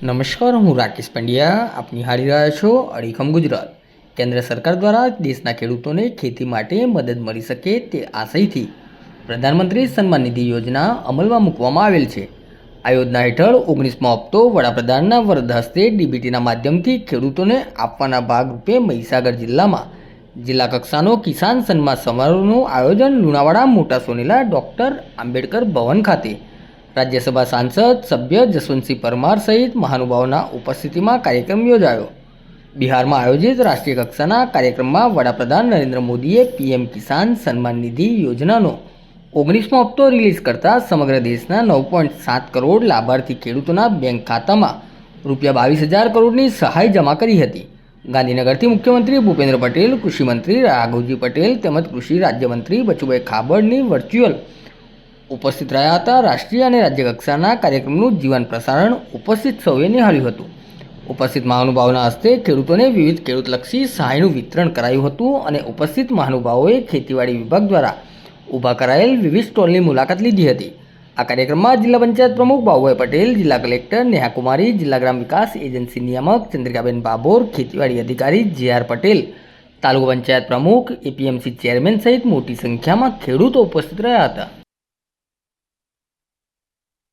નમસ્કાર, હું રાકેશ પંડ્યા. આપ નિહાળી રહ્યા છો અડીખમ ગુજરાત. કેન્દ્ર સરકાર દ્વારા દેશના ખેડૂતોને ખેતી માટે મદદ મળી શકે તે આશયથી પ્રધાનમંત્રી સન્માન નિધિ યોજના અમલમાં મૂકવામાં આવેલ છે. આ યોજના હેઠળ ઓગણીસમો હપ્તો વડાપ્રધાનના વરદ હસ્તે ડીબીટીના માધ્યમથી ખેડૂતોને આપવાના ભાગરૂપે મહીસાગર જિલ્લામાં જિલ્લા કક્ષાનો કિસાન સન્માન સમારોહનું આયોજન લુણાવાડા મોટા સોનેલા ડૉક્ટર આંબેડકર ભવન ખાતે રાજ્યસભા સાંસદ, સભ્ય જસવંતસિંહ પરમાર સહિત મહાનુભાવોના ઉપસ્થિતિમાં કાર્યક્રમ યોજાયો. બિહારમાં આયોજિત રાષ્ટ્રીય કક્ષાના કાર્યક્રમમાં વડાપ્રધાન નરેન્દ્ર મોદીએ પીએમ કિસાન સન્માન નિધિ યોજનાનો ઓગણીસમો હપ્તો રિલીઝ કરતા સમગ્ર દેશના નવ પોઈન્ટ સાત કરોડ લાભાર્થી ખેડૂતોના બેંક ખાતામાં રૂપિયા બાવીસ હજાર કરોડની સહાય જમા કરી હતી. ગાંધીનગરથી મુખ્યમંત્રી ભૂપેન્દ્ર પટેલ, કૃષિમંત્રી રાઘવજી પટેલ તેમજ કૃષિ રાજ્યમંત્રી બચુભાઈ ખાબડની વર્ચ્યુઅલ ઉપસ્થિત રહ્યા હતા. રાષ્ટ્રીય અને રાજ્ય કક્ષાના કાર્યક્રમનું જીવન પ્રસારણ ઉપસ્થિત સૌએ નિહાળ્યું હતું. ઉપસ્થિત મહાનુભાવોના હસ્તે ખેડૂતોને વિવિધ ખેડૂતલક્ષી સહાયનું વિતરણ કરાયું હતું અને ઉપસ્થિત મહાનુભાવોએ ખેતીવાડી વિભાગ દ્વારા ઊભા કરાયેલ વિવિધ સ્ટોલની મુલાકાત લીધી હતી. આ કાર્યક્રમમાં જિલ્લા પંચાયત પ્રમુખ બાબુભાઈ પટેલ, જિલ્લા કલેક્ટર નેહા કુમારી જિલ્લા ગ્રામ વિકાસ એજન્સી નિયામક ચંદ્રિકાબેન બાબોર, ખેતીવાડી અધિકારી જે આર પટેલ, તાલુકા પંચાયત પ્રમુખ, એપીએમસી ચેરમેન સહિત મોટી સંખ્યામાં ખેડૂતો ઉપસ્થિત રહ્યા હતા.